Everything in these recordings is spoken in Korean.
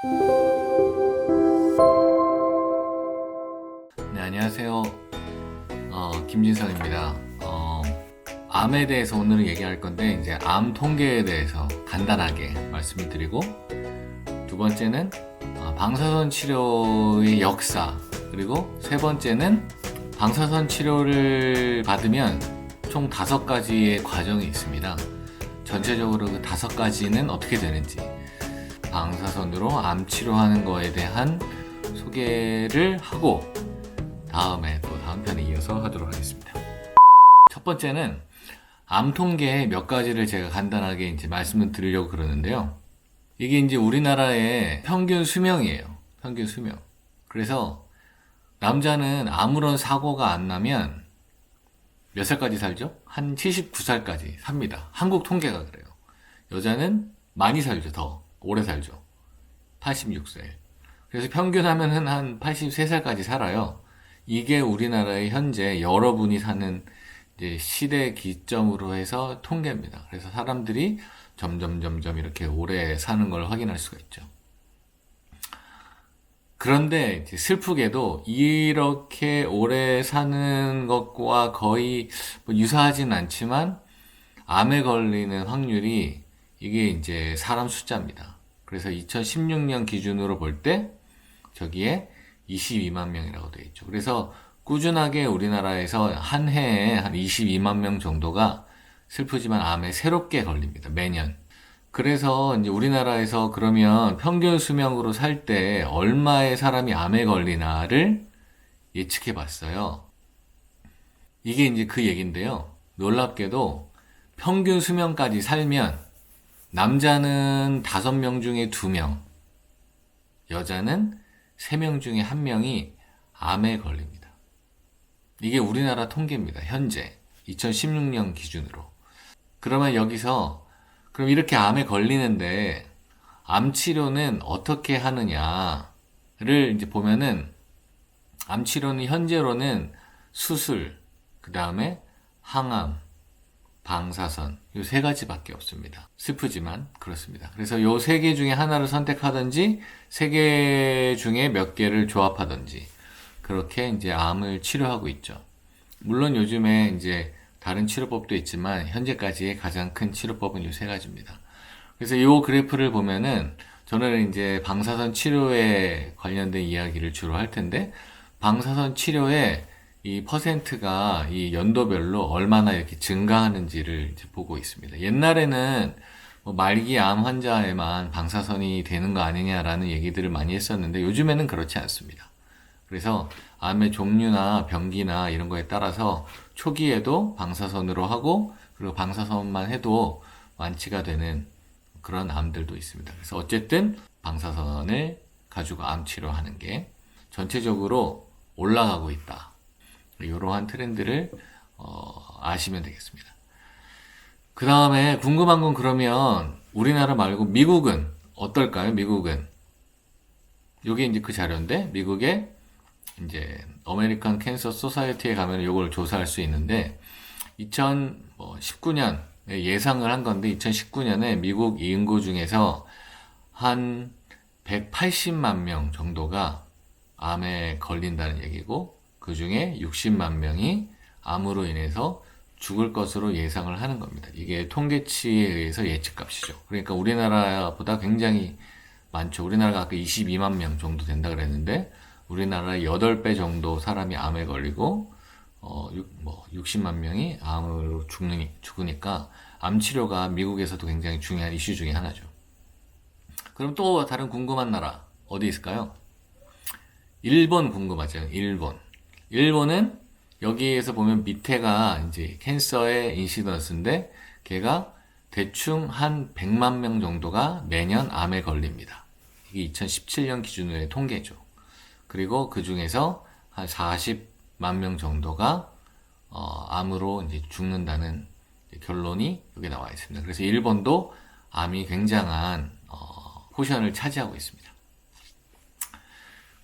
네, 안녕하세요. 어, 김진성입니다. 어, 암에 대해서 오늘은 얘기할 건데, 이제 암 통계에 대해서 간단하게 말씀을 드리고, 두 번째는 어, 방사선 치료의 역사, 그리고 세 번째는 방사선 치료를 받으면 총 다섯 가지의 과정이 있습니다. 전체적으로 그 다섯 가지는 어떻게 되는지, 방사선으로 암 치료하는 거에 대한 소개를 하고, 다음에 또 다음 편에 이어서 하도록 하겠습니다. 첫 번째는 암 통계 몇 가지를 제가 간단하게 이제 말씀을 드리려고 그러는데요. 이게 이제 우리나라의 평균 수명이에요. 평균 수명. 그래서 남자는 아무런 사고가 안 나면 몇 살까지 살죠? 한 79살까지 삽니다. 한국 통계가 그래요. 여자는 많이 살죠. 더 오래 살죠. 86세. 그래서 평균 하면은 한 83살까지 살아요. 이게 우리나라의 현재 여러분이 사는 시대 기점으로 해서 통계입니다. 그래서 사람들이 점점 점점 이렇게 오래 사는 걸 확인할 수가 있죠. 그런데 슬프게도 이렇게 오래 사는 것과 거의 뭐 유사하진 않지만 암에 걸리는 확률이 이게 이제 사람 숫자입니다. 그래서 2016년 기준으로 볼 때 저기에 22만 명이라고 되어 있죠. 그래서 꾸준하게 우리나라에서 한 해에 한 22만 명 정도가 슬프지만 암에 새롭게 걸립니다. 매년. 그래서 이제 우리나라에서 그러면 평균 수명으로 살 때 얼마의 사람이 암에 걸리나를 예측해 봤어요. 이게 이제 그 얘긴데요. 놀랍게도 평균 수명까지 살면 남자는 5명 중에 2명, 여자는 3명 중에 1명이 암에 걸립니다. 이게 우리나라 통계입니다. 현재 2016년 기준으로. 그러면 여기서 그럼 이렇게 암에 걸리는데 암 치료는 어떻게 하느냐를 이제 보면은 암 치료는 현재로는 수술, 그 다음에 항암, 방사선 이 세 가지밖에 없습니다. 슬프지만 그렇습니다. 그래서 요세개 중에 하나를 선택하든지 세 개 중에 몇 개를 조합하든지 그렇게 이제 암을 치료하고 있죠. 물론 요즘에 이제 다른 치료법도 있지만 현재까지의 가장 큰 치료법은 이 세 가지입니다. 그래서 이 그래프를 보면은 저는 이제 방사선 치료에 관련된 이야기를 주로 할 텐데 방사선 치료에 이 퍼센트가 이 연도별로 얼마나 이렇게 증가하는지를 보고 있습니다. 옛날에는 뭐 말기 암 환자에만 방사선이 되는 거 아니냐라는 얘기들을 많이 했었는데 요즘에는 그렇지 않습니다. 그래서 암의 종류나 병기나 이런 거에 따라서 초기에도 방사선으로 하고 그리고 방사선만 해도 완치가 되는 그런 암들도 있습니다. 그래서 어쨌든 방사선을 가지고 암 치료하는 게 전체적으로 올라가고 있다. 이러한 트렌드를 어, 아시면 되겠습니다. 그 다음에 궁금한 건 그러면 우리나라 말고 미국은 어떨까요? 미국은 이게 이제 그 자료인데 미국의 이제 어메리칸 캔서 소사이어티에 가면 이걸 조사할 수 있는데 2019년 예상을 한 건데 2019년에 미국 인구 중에서 한 180만 명 정도가 암에 걸린다는 얘기고 그 중에 60만 명이 암으로 인해서 죽을 것으로 예상을 하는 겁니다. 이게 통계치에 의해서 예측값이죠. 그러니까 우리나라보다 굉장히 많죠. 우리나라가 아까 22만 명 정도 된다 그랬는데 우리나라의 8배 정도 사람이 암에 걸리고 어, 6, 뭐 60만 명이 암으로 죽는, 죽으니까 암 치료가 미국에서도 굉장히 중요한 이슈 중에 하나죠. 그럼 또 다른 궁금한 나라 어디 있을까요? 일본 궁금하죠. 일본. 일본은 여기에서 보면 밑에가 이제 캔서의 인시던스인데 걔가 대충 한 100만 명 정도가 매년 암에 걸립니다. 이게 2017년 기준으로의 통계죠. 그리고 그 중에서 한 40만 명 정도가 어, 암으로 이제 죽는다는 결론이 여기 나와 있습니다. 그래서 일본도 암이 굉장한 어, 포션을 차지하고 있습니다.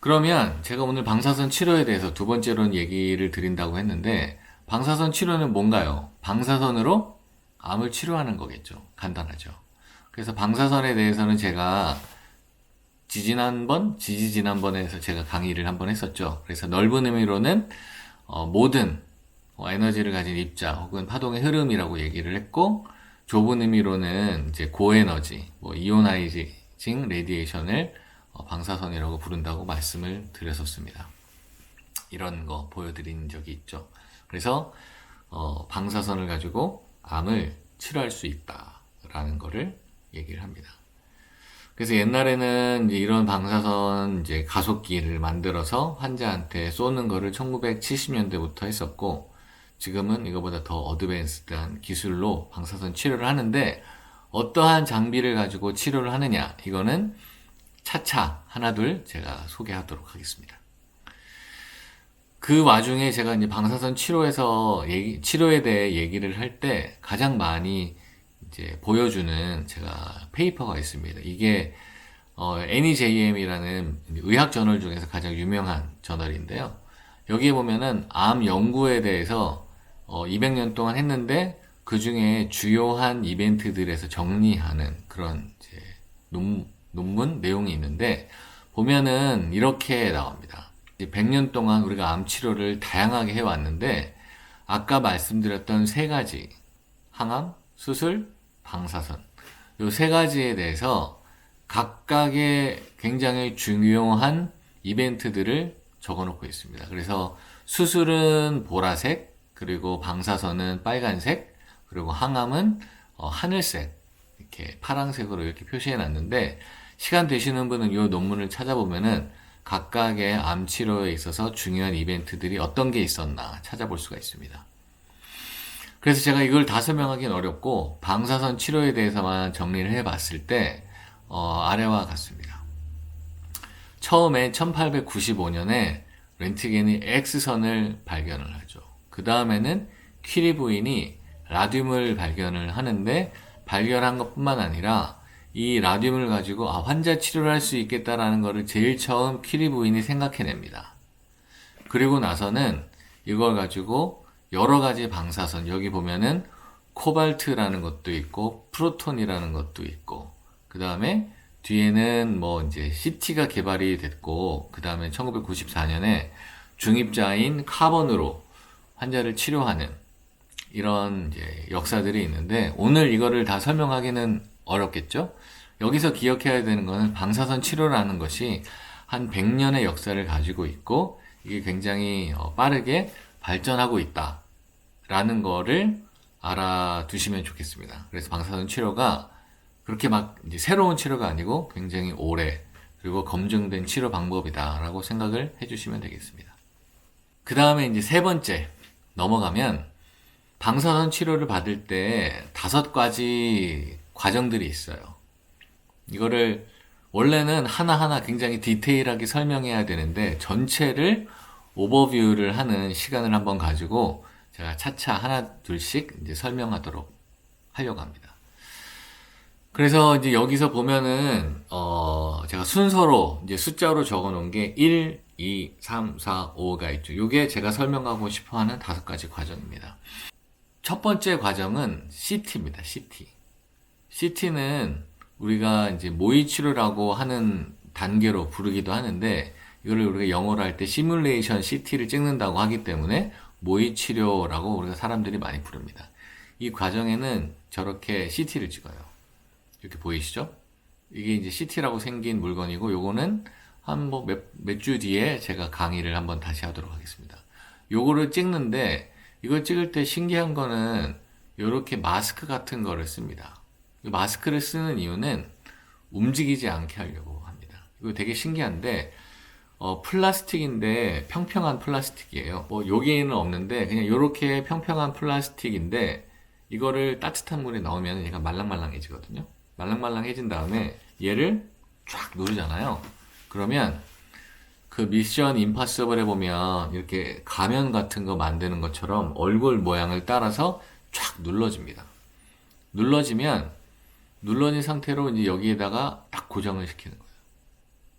그러면 제가 오늘 방사선 치료에 대해서 두 번째로는 얘기를 드린다고 했는데 방사선 치료는 뭔가요? 방사선으로 암을 치료하는 거겠죠. 간단하죠. 그래서 방사선에 대해서는 제가 지지난번, 지지지난번에서 제가 강의를 한번 했었죠. 그래서 넓은 의미로는 어, 모든 어, 에너지를 가진 입자 혹은 파동의 흐름이라고 얘기를 했고 좁은 의미로는 이제 고에너지, 뭐 이오나이징 레디에이션을 어, 방사선이라고 부른다고 말씀을 드렸었습니다. 이런 거 보여드린 적이 있죠. 그래서 어, 방사선을 가지고 암을 치료할 수 있다라는 거를 얘기를 합니다. 그래서 옛날에는 이제 이런 방사선 이제 가속기를 만들어서 환자한테 쏘는 거를 1970년대부터 했었고 지금은 이거보다 더 어드밴스드한 기술로 방사선 치료를 하는데 어떠한 장비를 가지고 치료를 하느냐 이거는 차차 하나둘 제가 소개하도록 하겠습니다. 그 와중에 제가 이제 방사선 치료에서 얘기, 치료에 대해 얘기를 할 때 가장 많이 이제 보여주는 제가 페이퍼가 있습니다. 이게 어, NEJM이라는 의학 저널 중에서 가장 유명한 저널인데요. 여기에 보면은 암 연구에 대해서 어, 200년 동안 했는데 그 중에 주요한 이벤트들에서 정리하는 그런 논, 논문 내용이 있는데 보면은 이렇게 나옵니다. 100년 동안 우리가 암 치료를 다양하게 해왔는데 아까 말씀드렸던 세 가지 항암, 수술, 방사선 이세 가지에 대해서 각각의 굉장히 중요한 이벤트들을 적어놓고 있습니다. 그래서 수술은 보라색, 그리고 방사선은 빨간색, 그리고 항암은 어, 하늘색, 이렇게 파란색으로 이렇게 표시해 놨는데 시간 되시는 분은 이 논문을 찾아보면은 각각의 암 치료에 있어서 중요한 이벤트들이 어떤 게 있었나 찾아볼 수가 있습니다. 그래서 제가 이걸 다 설명하기는 어렵고 방사선 치료에 대해서만 정리를 해봤을 때 어, 아래와 같습니다. 처음에 1895년에 렌트겐이 X선을 발견을 하죠. 그 다음에는 퀴리 부인이 라듐을 발견을 하는데 발견한 것뿐만 아니라 이 라듐을 가지고 아, 환자 치료를 할 수 있겠다라는 것을 제일 처음 퀴리 부인이 생각해냅니다. 그리고 나서는 이걸 가지고 여러 가지 방사선 여기 보면은 코발트라는 것도 있고 프로톤이라는 것도 있고 그 다음에 뒤에는 뭐 이제 CT가 개발이 됐고 그 다음에 1994년에 중입자인 카본으로 환자를 치료하는 이런 역사들이 있는데 오늘 이거를 다 설명하기는 어렵겠죠? 여기서 기억해야 되는 것은 방사선 치료라는 것이 한 100년의 역사를 가지고 있고 이게 굉장히 어, 빠르게 발전하고 있다 라는 거를 알아두시면 좋겠습니다. 그래서 방사선 치료가 그렇게 막 새로운 치료가 아니고 굉장히 오래 그리고 검증된 치료 방법이다라고 생각을 해주시면 되겠습니다. 그 다음에 이제 세 번째 넘어가면 방사선 치료를 받을 때 다섯 가지 과정들이 있어요. 이거를 원래는 하나하나 굉장히 디테일하게 설명해야 되는데 전체를 오버뷰를 하는 시간을 한번 가지고 제가 차차 하나 둘씩 이제 설명하도록 하려고 합니다. 그래서 이제 여기서 보면은 어 제가 순서로 이제 숫자로 적어 놓은 게 1, 2, 3, 4, 5가 있죠. 이게 제가 설명하고 싶어 하는 다섯 가지 과정입니다. 첫 번째 과정은 CT입니다. CT. CT는 우리가 이제 모의 치료라고 하는 단계로 부르기도 하는데 이거를 우리가 영어로 할 때 시뮬레이션 CT를 찍는다고 하기 때문에 모의 치료라고 우리가 사람들이 많이 부릅니다. 이 과정에는 저렇게 CT를 찍어요. 이렇게 보이시죠? 이게 이제 CT라고 생긴 물건이고 요거는 한 뭐 몇 주 뒤에 제가 강의를 한번 다시 하도록 하겠습니다. 요거를 찍는데 이걸 찍을 때 신기한 거는 이렇게 마스크 같은 거를 씁니다. 마스크를 쓰는 이유는 움직이지 않게 하려고 합니다. 이거 되게 신기한데 어, 플라스틱인데 평평한 플라스틱이에요. 뭐 여기에는 없는데 그냥 이렇게 평평한 플라스틱인데 이거를 따뜻한 물에 넣으면 얘가 말랑말랑해지거든요. 말랑말랑해진 다음에 얘를 쫙 누르잖아요. 그러면 그 미션 임파서블에 보면 이렇게 가면 같은 거 만드는 것처럼 얼굴 모양을 따라서 쫙 눌러집니다. 눌러지면 눌러진 상태로 이제 여기에다가 딱 고정을 시키는 거예요.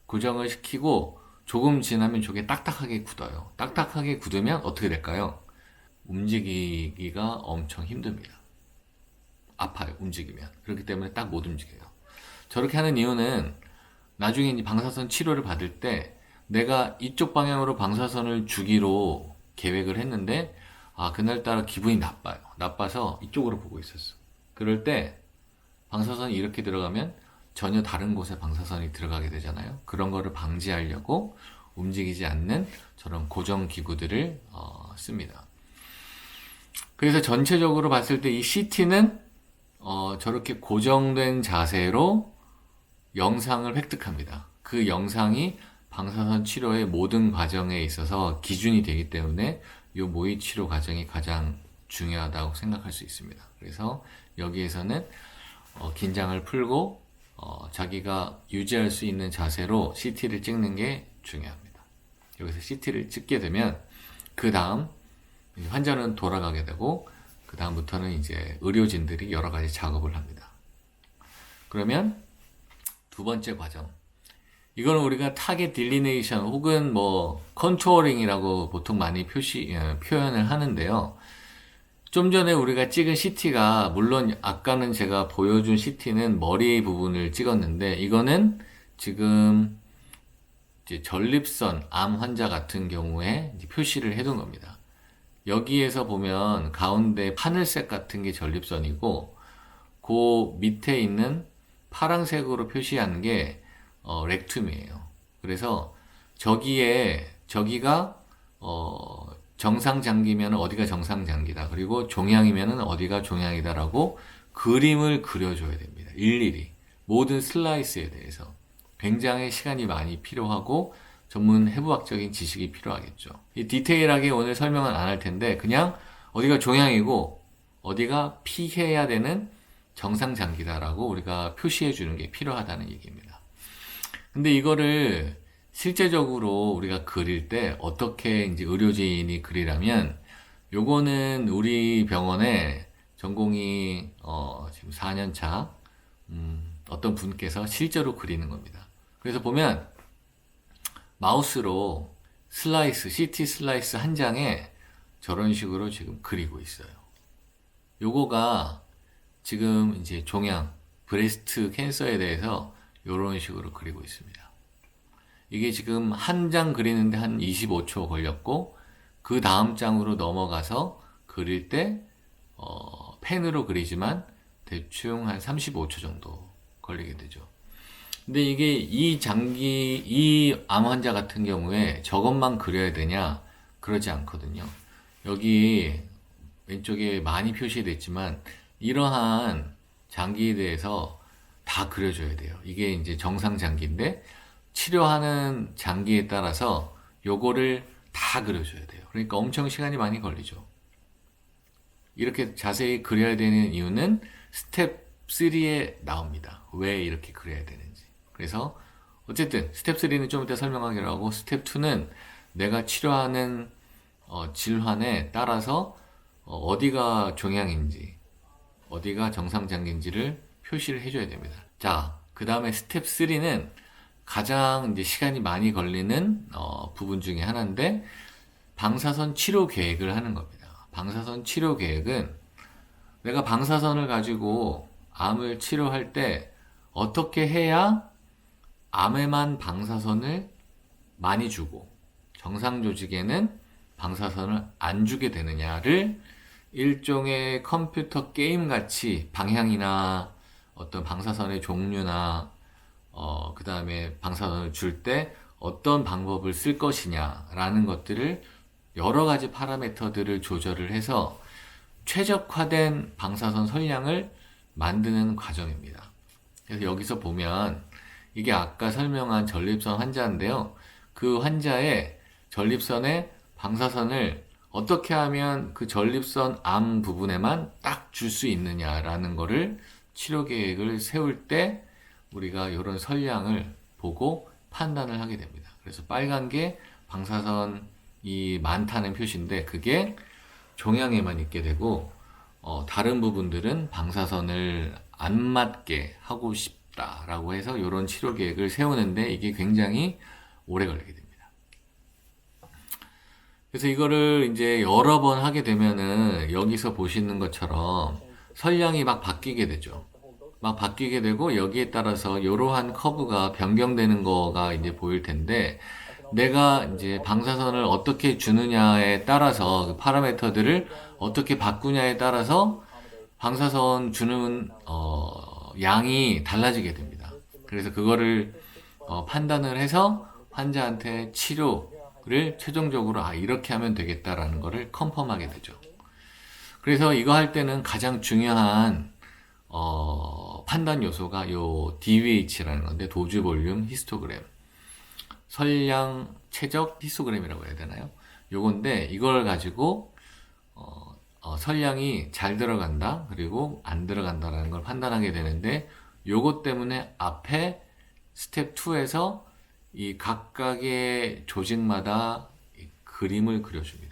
고정을 시키고 조금 지나면 저게 딱딱하게 굳어요. 딱딱하게 굳으면 어떻게 될까요? 움직이기가 엄청 힘듭니다. 아파요, 움직이면. 그렇기 때문에 딱 못 움직여요. 저렇게 하는 이유는 나중에 이제 방사선 치료를 받을 때 내가 이쪽 방향으로 방사선을 주기로 계획을 했는데 아 그날따라 기분이 나빠요. 나빠서 이쪽으로 보고 있었어. 그럴 때 방사선이 이렇게 들어가면 전혀 다른 곳에 방사선이 들어가게 되잖아요. 그런 거를 방지하려고 움직이지 않는 저런 고정 기구들을 어, 씁니다. 그래서 전체적으로 봤을 때 이 CT는 어, 저렇게 고정된 자세로 영상을 획득합니다. 그 영상이 방사선 치료의 모든 과정에 있어서 기준이 되기 때문에 이 모의 치료 과정이 가장 중요하다고 생각할 수 있습니다. 그래서 여기에서는 어, 긴장을 풀고 어, 자기가 유지할 수 있는 자세로 CT를 찍는 게 중요합니다. 여기서 CT를 찍게 되면 그 다음 환자는 돌아가게 되고 그 다음부터는 이제 의료진들이 여러 가지 작업을 합니다. 그러면 두 번째 과정. 이거는 우리가 타겟 딜리네이션 혹은 뭐 컨트롤링이라고 보통 많이 표시 예, 표현을 하는데요. 좀 전에 우리가 찍은 CT가 물론 아까는 제가 보여준 CT는 머리 부분을 찍었는데 이거는 지금 전립선 암 환자 같은 경우에 표시를 해둔 겁니다. 여기에서 보면 가운데 하늘색 같은 게 전립선이고 그 밑에 있는 파란색으로 표시하는 게 어, 렉툼이에요. 그래서 저기에 저기가 어, 정상 장기면 어디가 정상 장기다. 그리고 종양이면 어디가 종양이다라고 그림을 그려줘야 됩니다. 일일이 모든 슬라이스에 대해서 굉장히 시간이 많이 필요하고 전문 해부학적인 지식이 필요하겠죠. 이 디테일하게 오늘 설명은 안 할 텐데 그냥 어디가 종양이고 어디가 피해야 되는 정상 장기다라고 우리가 표시해 주는 게 필요하다는 얘기입니다. 근데 이거를 실제적으로 우리가 그릴 때 어떻게 이제 의료진이 그리라면 요거는 우리 병원에 전공이 어 지금 4년 차 음, 어떤 분께서 실제로 그리는 겁니다. 그래서 보면 마우스로 슬라이스, CT 슬라이스 한 장에 저런 식으로 지금 그리고 있어요. 요거가 지금 이제 종양, 브레스트 캔서에 대해서 이런 식으로 그리고 있습니다. 이게 지금 한 장 그리는데 한 25초 걸렸고, 그 다음 장으로 넘어가서 그릴 때, 어, 펜으로 그리지만 대충 한 35초 정도 걸리게 되죠. 근데 이게 이 장기, 이 암 환자 같은 경우에 저것만 그려야 되냐? 그러지 않거든요. 여기 왼쪽에 많이 표시됐지만 이러한 장기에 대해서 다 그려줘야 돼요. 이게 이제 정상 장기인데 치료하는 장기에 따라서 요거를 다 그려줘야 돼요. 그러니까 엄청 시간이 많이 걸리죠. 이렇게 자세히 그려야 되는 이유는 스텝 3에 나옵니다. 왜 이렇게 그려야 되는지. 그래서 어쨌든 스텝 3는 좀 이따 설명하기로 하고 스텝 2는 내가 치료하는 어, 질환에 따라서 어, 디가 종양인지 어디가 정상장기인지를 표시를 해줘야 됩니다. 자, 그 다음에 스텝 3는 가장 이제 시간이 많이 걸리는 어, 부분 중에 하나인데 방사선 치료 계획을 하는 겁니다. 방사선 치료 계획은 내가 방사선을 가지고 암을 치료할 때 어떻게 해야 암에만 방사선을 많이 주고 정상 조직에는 방사선을 안 주게 되느냐를 일종의 컴퓨터 게임 같이 방향이나 어떤 방사선의 종류나 어, 그 다음에 방사선을 줄 때 어떤 방법을 쓸 것이냐라는 것들을 여러 가지 파라미터들을 조절을 해서 최적화된 방사선 선량을 만드는 과정입니다. 그래서 여기서 보면 이게 아까 설명한 전립선 환자인데요. 그 환자의 전립선에 방사선을 어떻게 하면 그 전립선 암 부분에만 딱 줄 수 있느냐라는 거를 치료 계획을 세울 때 우리가 이런 선량을 보고 판단을 하게 됩니다. 그래서 빨간 게 방사선이 많다는 표시인데 그게 종양에만 있게 되고 어, 다른 부분들은 방사선을 안 맞게 하고 싶다라고 해서 이런 치료 계획을 세우는데 이게 굉장히 오래 걸리게 됩니다. 그래서 이거를 이제 여러 번 하게 되면은 여기서 보시는 것처럼 선량이 막 바뀌게 되죠. 막 바뀌게 되고 여기에 따라서 이러한 커브가 변경되는 거가 이제 보일 텐데 내가 이제 방사선을 어떻게 주느냐에 따라서 그 파라미터들을 어떻게 바꾸냐에 따라서 방사선 주는 어, 양이 달라지게 됩니다. 그래서 그거를 어, 판단을 해서 환자한테 치료를 최종적으로 아 이렇게 하면 되겠다라는 거를 컨펌하게 되죠. 그래서 이거 할 때는 가장 중요한 어, 판단 요소가 요 DVH라는 건데 도주 볼륨 히스토그램 설량 최적 히스토그램이라고 해야 되나요? 요건데 이걸 가지고 어, 어, 설량이 잘 들어간다 그리고 안 들어간다라는 걸 판단하게 되는데 요것 때문에 앞에 스텝 2에서 이 각각의 조직마다 이 그림을 그려줍니다.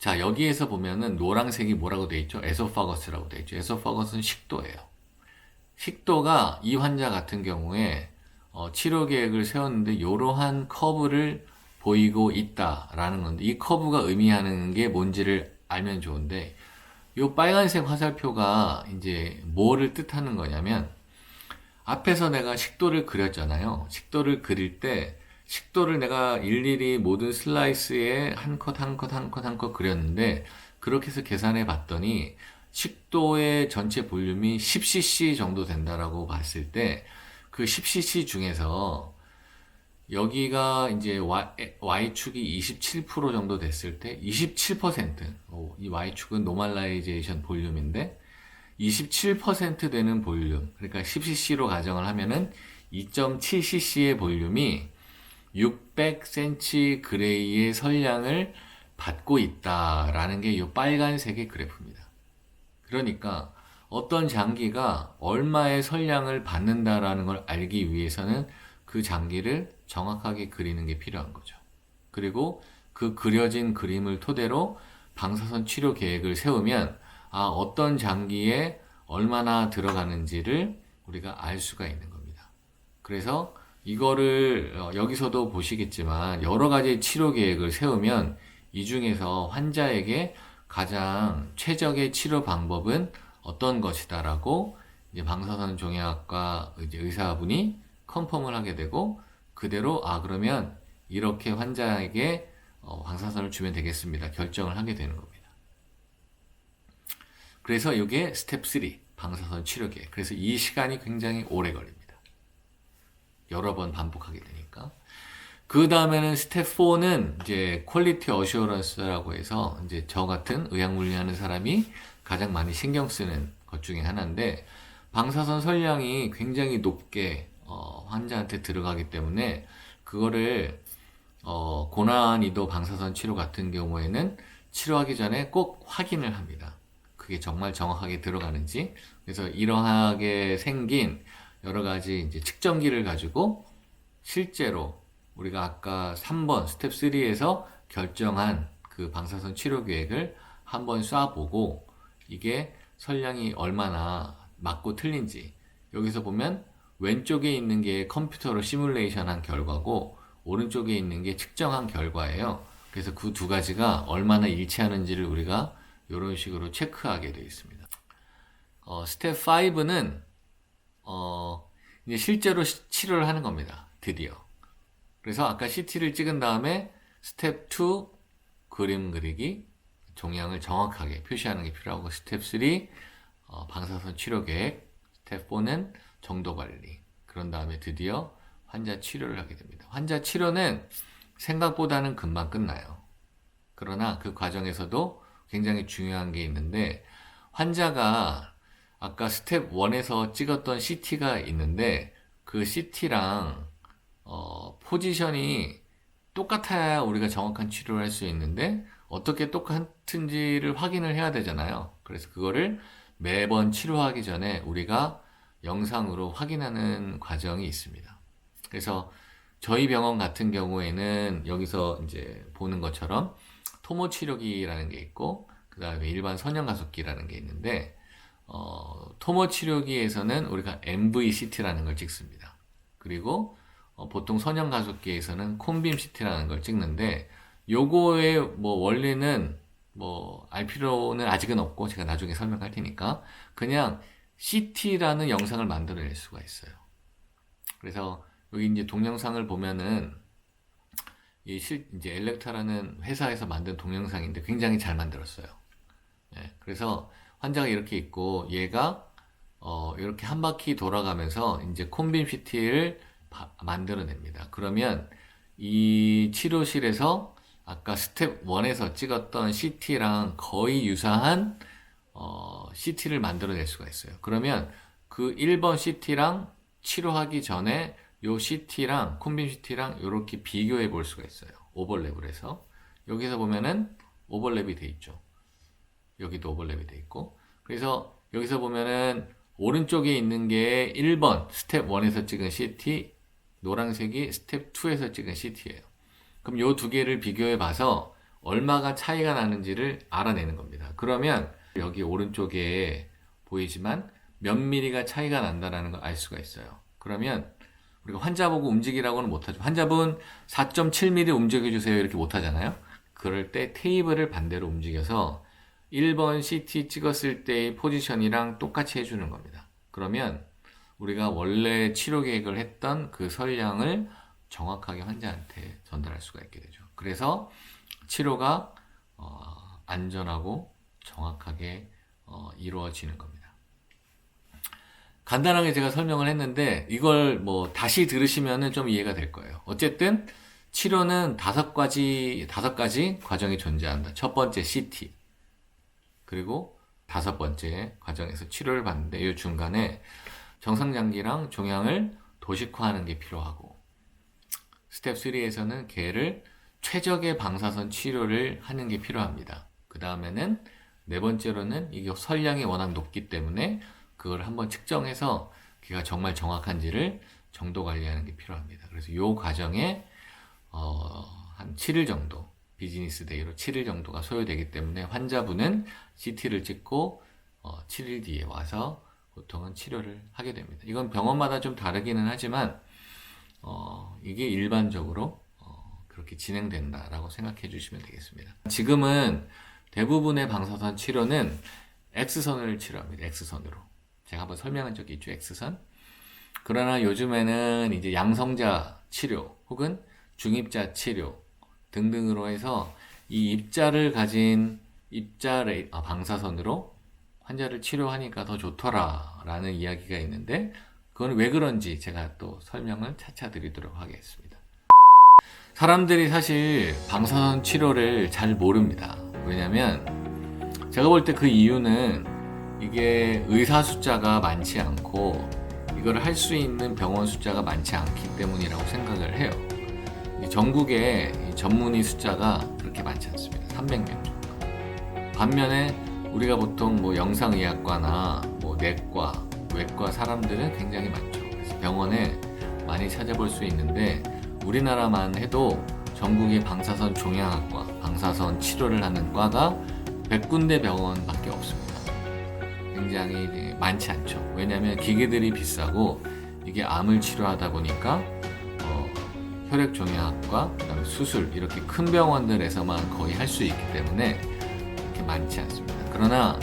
자, 여기에서 보면은 노란색이 뭐라고 돼 있죠? 에소파거스라고 돼 있죠. 에소파거스는 식도예요. 식도가 이 환자 같은 경우에 어, 치료 계획을 세웠는데 이러한 커브를 보이고 있다라는 건데 이 커브가 의미하는 게 뭔지를 알면 좋은데 이 빨간색 화살표가 이제 뭐를 뜻하는 거냐면 앞에서 내가 식도를 그렸잖아요. 식도를 그릴 때 식도를 내가 일일이 모든 슬라이스에 한 컷 한 컷 한 컷 한 컷 그렸는데 그렇게 해서 계산해 봤더니 식도의 전체 볼륨이 10cc 정도 된다라고 봤을 때 그 10cc 중에서 여기가 이제 y, 축이 27% 정도 됐을 때 27%, 오, 이 y축은 노멀라이제이션 볼륨인데 27% 되는 볼륨, 그러니까 10cc로 가정을 하면은 2.7cc의 볼륨이 600cm 그레이의 설량을 받고 있다라는 게 이 빨간색의 그래프입니다. 그러니까 어떤 장기가 얼마의 설량을 받는다라는 걸 알기 위해서는 그 장기를 정확하게 그리는 게 필요한 거죠. 그리고 그 그려진 그림을 토대로 방사선 치료 계획을 세우면 아, 어떤 장기에 얼마나 들어가는지를 우리가 알 수가 있는 겁니다. 그래서 이거를 어, 여기서도 보시겠지만 여러 가지 치료 계획을 세우면 이 중에서 환자에게 가장 최적의 치료 방법은 어떤 것이다라고 이제 방사선 종양학과 의사분이 컨펌을 하게 되고 그대로 아 그러면 이렇게 환자에게 어, 방사선을 주면 되겠습니다. 결정을 하게 되는 겁니다. 그래서 이게 스텝 3 방사선 치료계. 그래서 이 시간이 굉장히 오래 걸립니다. 여러 번 반복하게 되니까. 그 다음에는 스텝 4는 이제 퀄리티 어시어런스라고 해서 이제 저 같은 의학 물리하는 사람이 가장 많이 신경 쓰는 것 중에 하나인데 방사선 설량이 굉장히 높게 어, 환자한테 들어가기 때문에 그거를 어, 고난이도 방사선 치료 같은 경우에는 치료하기 전에 꼭 확인을 합니다. 그게 정말 정확하게 들어가는지. 그래서 이러하게 생긴 여러 가지 이제 측정기를 가지고 실제로 우리가 아까 3번 스텝 3에서 결정한 그 방사선 치료 계획을 한번 쏴보고 이게 설량이 얼마나 맞고 틀린지 여기서 보면 왼쪽에 있는 게 컴퓨터로 시뮬레이션 한 결과고 오른쪽에 있는 게 측정한 결과예요. 그래서 그 두 가지가 얼마나 일치하는지를 우리가 이런 식으로 체크하게 되어 있습니다. 어, 스텝 5는 어, 이제 실제로 치료를 하는 겁니다. 드디어. 그래서 아까 CT를 찍은 다음에 스텝 2 그림 그리기 종양을 정확하게 표시하는 게 필요하고 스텝 3 어, 방사선 치료 계획 스텝 4는 정도 관리 그런 다음에 드디어 환자 치료를 하게 됩니다. 환자 치료는 생각보다는 금방 끝나요. 그러나 그 과정에서도 굉장히 중요한 게 있는데 환자가 아까 스텝 1에서 찍었던 CT가 있는데 그 CT랑 어, 포지션이 똑같아야 우리가 정확한 치료를 할 수 있는데 어떻게 똑같은지를 확인을 해야 되잖아요. 그래서 그거를 매번 치료하기 전에 우리가 영상으로 확인하는 과정이 있습니다. 그래서 저희 병원 같은 경우에는 여기서 이제 보는 것처럼 토모 치료기라는 게 있고 그 다음에 일반 선형 가속기라는 게 있는데 어, 토모 치료기에서는 우리가 MVCT라는 걸 찍습니다. 그리고 어, 보통 선형 가속기에서는 콤빔 CT라는 걸 찍는데 요거의 뭐 원리는 뭐 알 필요는 아직은 없고 제가 나중에 설명할 테니까 그냥 CT라는 영상을 만들어낼 수가 있어요. 그래서 여기 이제 동영상을 보면은 이 실, 이제 엘렉타라는 회사에서 만든 동영상인데 굉장히 잘 만들었어요. 예, 그래서 환자가 이렇게 있고 얘가 어, 이렇게 한 바퀴 돌아가면서 이제 콤빈 CT를 만들어냅니다. 그러면 이 치료실에서 아까 스텝 1에서 찍었던 CT랑 거의 유사한 어, CT를 만들어낼 수가 있어요. 그러면 그 1번 CT랑 치료하기 전에 요 CT랑 콤빈 CT랑 이렇게 비교해 볼 수가 있어요. 오버랩을 해서 여기서 보면은 오버랩이 돼 있죠. 여기도 오버랩이 돼 있고 그래서 여기서 보면은 오른쪽에 있는 게 1번 스텝 1에서 찍은 CT 노란색이 스텝 2에서 찍은 CT예요. 그럼 요두 개를 비교해 봐서 얼마가 차이가 나는지를 알아내는 겁니다. 그러면 여기 오른쪽에 보이지만 몇 미리가 차이가 난다라는 걸 알 수가 있어요. 그러면 우리가 환자 보고 움직이라고는 못하죠. 환자분 4.7mm 움직여주세요. 이렇게 못하잖아요. 그럴 때 테이블을 반대로 움직여서 1번 CT 찍었을 때의 포지션이랑 똑같이 해주는 겁니다. 그러면 우리가 원래 치료 계획을 했던 그 설량을 정확하게 환자한테 전달할 수가 있게 되죠. 그래서 치료가 어, 안전하고 정확하게 어, 이루어지는 겁니다. 간단하게 제가 설명을 했는데 이걸 뭐 다시 들으시면은 좀 이해가 될 거예요. 어쨌든 치료는 다섯 가지 다섯 가지 과정이 존재한다. 첫 번째 CT 그리고 다섯 번째 과정에서 치료를 받는데 이 중간에 정상장기랑 종양을 도식화하는 게 필요하고 스텝 3에서는 개를 최적의 방사선 치료를 하는 게 필요합니다. 그 다음에는 네 번째로는 이게 설량이 워낙 높기 때문에 그걸 한번 측정해서 걔가 정말 정확한지를 정도 관리하는 게 필요합니다. 그래서 이 과정에 어, 한 7일 정도 비즈니스 데이로 7일 정도가 소요되기 때문에 환자분은 CT를 찍고 어, 7일 뒤에 와서 보통은 치료를 하게 됩니다. 이건 병원마다 좀 다르기는 하지만 어, 이게 일반적으로 어, 그렇게 진행된다라고 생각해 주시면 되겠습니다. 지금은 대부분의 방사선 치료는 X선을 치료합니다. X선으로. 제가 한번 설명한 적이 있죠. X선. 그러나 요즘에는 이제 양성자 치료 혹은 중입자 치료 등등으로 해서 이 입자를 가진 입자 레이, 아, 방사선으로 환자를 치료하니까 더 좋더라라는 이야기가 있는데 그건 왜 그런지 제가 또 설명을 차차 드리도록 하겠습니다. 사람들이 사실 방사선 치료를 잘 모릅니다. 왜냐면 제가 볼 때 그 이유는 이게 의사 숫자가 많지 않고 이걸 할 수 있는 병원 숫자가 많지 않기 때문이라고 생각을 해요. 전국에 전문의 숫자가 그렇게 많지 않습니다. 300명 정도. 반면에 우리가 보통 뭐 영상의학과나 뭐 내과, 외과 사람들은 굉장히 많죠. 그래서 병원에 많이 찾아볼 수 있는데 우리나라만 해도 전국의 방사선 종양학과, 방사선 치료를 하는 과가 100군데 병원밖에 없습니다. 굉장히 많지 않죠. 왜냐하면 기계들이 비싸고 이게 암을 치료하다 보니까 어, 혈액종양학과, 그다음에 수술 이렇게 큰 병원들에서만 거의 할 수 있기 때문에 이렇게 많지 않습니다. 그러나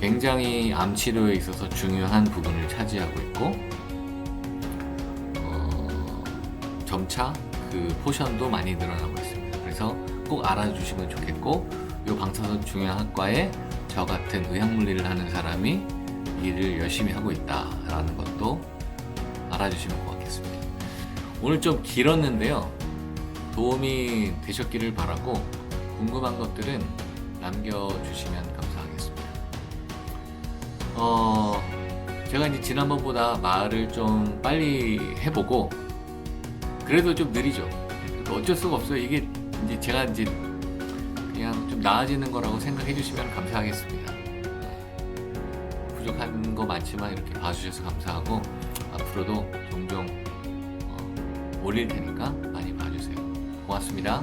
굉장히 암 치료에 있어서 중요한 부분을 차지하고 있고 어, 점차 그 포션도 많이 늘어나고 있습니다. 그래서 꼭 알아주시면 좋겠고 이 방사선 중요학과에 저 같은 의학물리를 하는 사람이 일을 열심히 하고 있다라는 것도 알아주시면 고맙겠습니다. 오늘 좀 길었는데요. 도움이 되셨기를 바라고 궁금한 것들은 남겨주시면 감사하겠습니다. 어, 제가 이제 지난번보다 말을 좀 빨리 해보고 그래도 좀 느리죠. 어쩔 수가 없어요. 이게 이제 제가 이제 그냥 좀 나아지는 거라고 생각해 주시면 감사하겠습니다. 부족한 거 많지만 이렇게 봐주셔서 감사하고 앞으로도 종종 어, 올릴 테니까 많이 봐주세요. 고맙습니다.